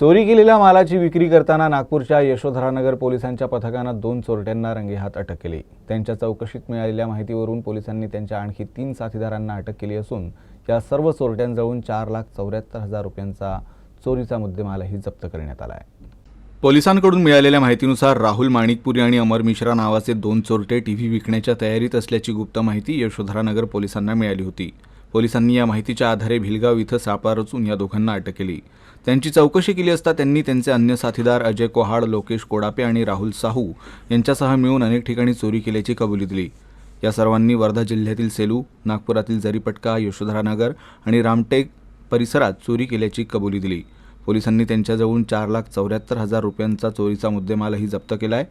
चोरी केलेल्या मालाची विक्री करताना नागपूरच्या यशोधरानगर पोलिसांच्या पथकानं दोन चोरट्यांना रंगेहात अटक केली. त्यांच्या चौकशीत मिळालेल्या माहितीवरून पोलिसांनी त्यांच्या आणखी तीन साथीदारांना अटक केली असून या सर्व चोरट्यांजवळून चार लाख चौऱ्याहत्तर हजार रुपयांचा चोरीचा मुद्देमालही जप्त करण्यात आला आहे. पोलिसांकडून मिळालेल्या माहितीनुसार राहुल माणिकपुरी आणि अमर मिश्रा नावाचे दोन चोरटे टीव्ही विकण्याच्या तयारीत असल्याची गुप्त माहिती यशोधरानगर पोलिसांना मिळाली होती. पोलिसांनी या माहितीच्या आधारे भिलगाव इथं सापळा रचून या दोघांना अटक केली. त्यांची चौकशी केली असता त्यांनी त्यांचे अन्य साथीदार अजय कोहाड लोकेश कोडापे आणि राहुल साहू यांच्यासह मिळून अनेक ठिकाणी चोरी केल्याची कबुली दिली. या सर्वांनी वर्धा जिल्ह्यातील सेलू नागपुरातील जरीपटका यशोधरानगर आणि रामटेक परिसरात चोरी केल्याची कबुली दिली. पोलिसांनी त्यांच्याजवळून चार लाख चौऱ्याहत्तर हजार रुपयांचा चोरीचा मुद्देमालही जप्त केला आहे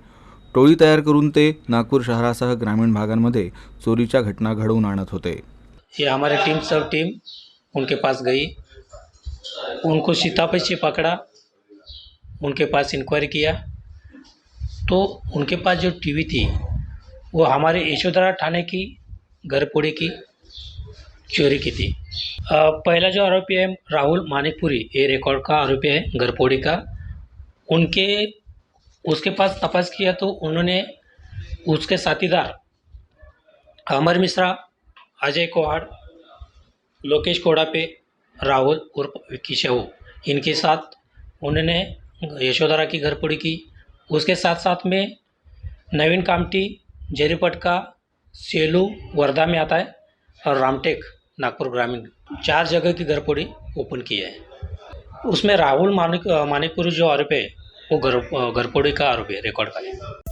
टोळी तयार करून ते नागपूर शहरासह ग्रामीण भागांमध्ये चोरीच्या घटना घडवून आणत होते. ये हमारे टीम सब टीम उनके पास गई। उनको सीतापत से पकड़ा। उनके पास इंक्वायरी किया। तो उनके पास जो टीवी थी वो हमारे यशोधरा थाने की घरपोड़ी की चोरी की थी। अ, पहला जो आरोपी है राहुल मानिकपुरी ये रिकॉर्ड का आरोपी है घरपोड़ी का। उनके उसके पास तपास किया तो उन्होंने उसके साथीदार अमर मिश्रा अजय कोहाड़, लोकेश कोड़ापे, राहुल उर्फ़ विक्की शहू इनके साथ उन्होंने यशोधरा की घरपोड़ी की। उसके साथ साथ में नवीन कामटी जेरीपटका सेलू वर्धा में आता है और रामटेक, नागपुर ग्रामीण। चार जगह की घरपोड़ी ओपन की है। उसमें राहुल मानिक, मानिकपुरी जो आरोप है, वो घर घरपोड़ी का आरोप है रिकॉर्ड का है।